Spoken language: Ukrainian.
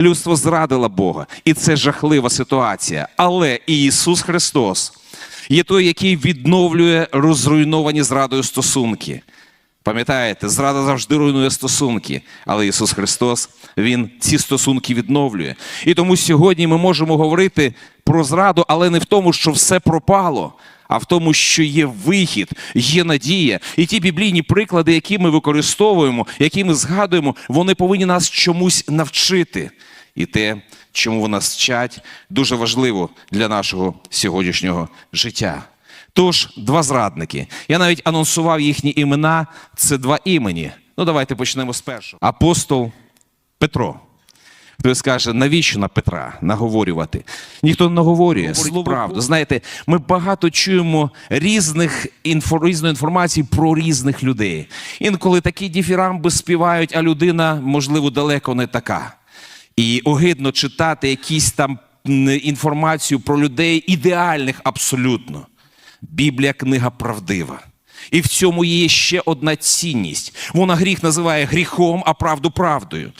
Людство зрадило Бога, і це жахлива ситуація. Але і Ісус Христос є той, який відновлює розруйновані зрадою стосунки. Пам'ятаєте, зрада завжди руйнує стосунки, але Ісус Христос Він ці стосунки відновлює. І тому сьогодні ми можемо говорити про зраду, але не в тому, що все пропало, а в тому, що є вихід, є надія. І ті біблійні приклади, які ми використовуємо, які ми згадуємо, вони повинні нас чомусь навчити. І те, чому вони нас вчать, дуже важливо для нашого сьогоднішнього життя. Тож, два зрадники. Я навіть анонсував їхні імена. Це два імені. Ну, давайте почнемо з першого. Апостол Петро. Хтось скаже, навіщо на Петра наговорювати? Ніхто не наговорює. Слово правду. Знаєте, ми багато чуємо різних інфо, різної інформації про різних людей. Інколи такі діфірамби співають, а людина, можливо, далеко не така. І огидно читати якісь там інформацію про людей ідеальних абсолютно. Біблія книга правдива. І в цьому є ще одна цінність. Вона гріх називає гріхом, а правду правдою.